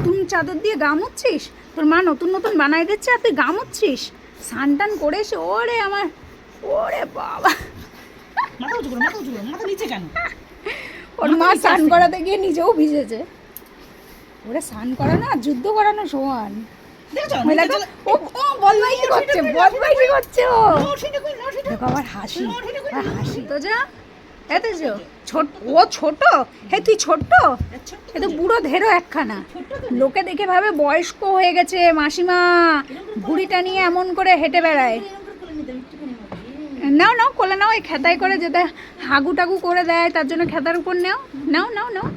নতুন চাদর দিয়ে গা মুচ্ছিস তোর মা নতুন নতুন বানাই দিচ্ছে আর তুই গা মুচ্ছিস স্নান টান করে এসে ওরে আমার ওরে বাবা মাথা উঁচু করো মাথা উঁচু করো মাথা নিচে কেন ওর মা স্নান করাতে গিয়ে নিজেও ভিজেছে ওরে স্নান করা না যুদ্ধ করানো সমান হাসি হাসি তো যা যো ছোট ও ছোট? হে তুই ছোট্ট? এ তো বুড়ো ধেরো একখানা। লোকে দেখে ভাবে বয়স্ক হয়ে গেছে মাসিমা। ভুড়িটা নিয়ে এমন করে হেঁটে বেড়ায়। নাও নাও কোলে নাও এই খেতায় করে যেতে। হাগু টাগু করে দেয় তার জন্য খেতার উপর নাও। নাও নাও নাও।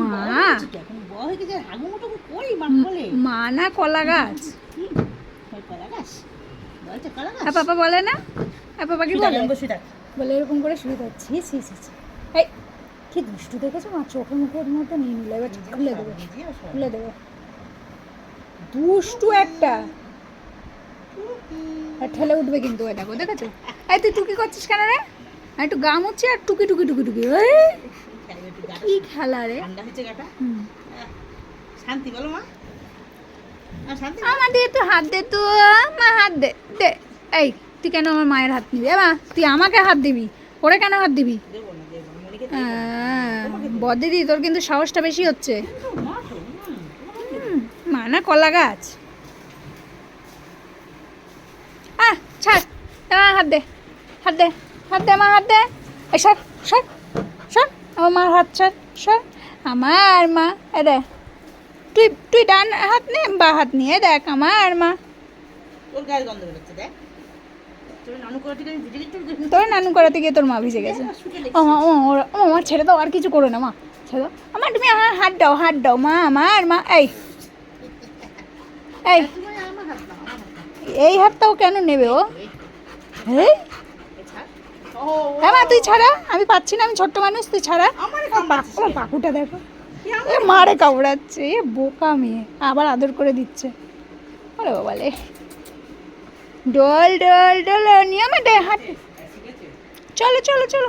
মা। মা না কলা গাছ। পাপা বলে না? পাপা কি বলে? বসে থাক বলে এরকম করে শুয়ে যাচ্ছি ছি ছি ছি এই কি দুষ্টু দেখেছ? মা চোখের মুখের মধ্যে নিয়ে নিলে। এবার খুলে দেবে। খুলে দেবে। দুষ্টু একটা। আর ঠেলে উঠবে কিন্তু ওই দেখো দেখেছ? এই তুই টুকি করছিস কেন রে? আর একটু গাম হচ্ছে আর টুকি টুকি টুকি টুকি। কি খেলা রে। শান্তি বলো মা। আমার দিয়ে তো হাত দে তো মা হাত দে দে। এই তুই কেন আমার মায়ের হাত নিবি? এ মা তুই আমাকে হাত দিবি? ওরে কেন হাত দিবি? মনিকে বদিদি তোর কিন্তু সাহসটা বেশি হচ্ছে। মা তো হুম। হুম, মা না কলা গাছ। আহ ছাড়। এ হাত দে। হাত দে হাত দে মা হাত দে। সর সর সর। আমার মার হাত ছাড় সর। আমার মা এ দে। তুই তুই ডান হাত নে বা হাত নিয়ে দেখ আমার মা। ওর গায়ের গন্ধ বেরোচ্ছে দেখ। তোর নানু করাতে গিয়ে তোর মা ভিজে গেছে। শুকে ও মা ও মা, ও মা ছেড়ে দাও আর কিছু করো না মা। ছেড়ে দাও। আমার তুমি আমার হাত দাও হাত দাও মা আমার মা এই। এই। এই হাতটাও কেন নেবে ও? এই। হ্যাঁ মা তুই ছাড়া। আমি পাচ্ছি না আমি ছোট্ট মানুষ তুই ছাড়া। পাকুটা দেখো। এ মারে কামড়াচ্ছে এ বোকা মেয়ে। আবার আদর করে দিচ্ছে। আরে বাবা লে ডল ডল ডল নিয়ে আমার হাট। চলো চলো চলো।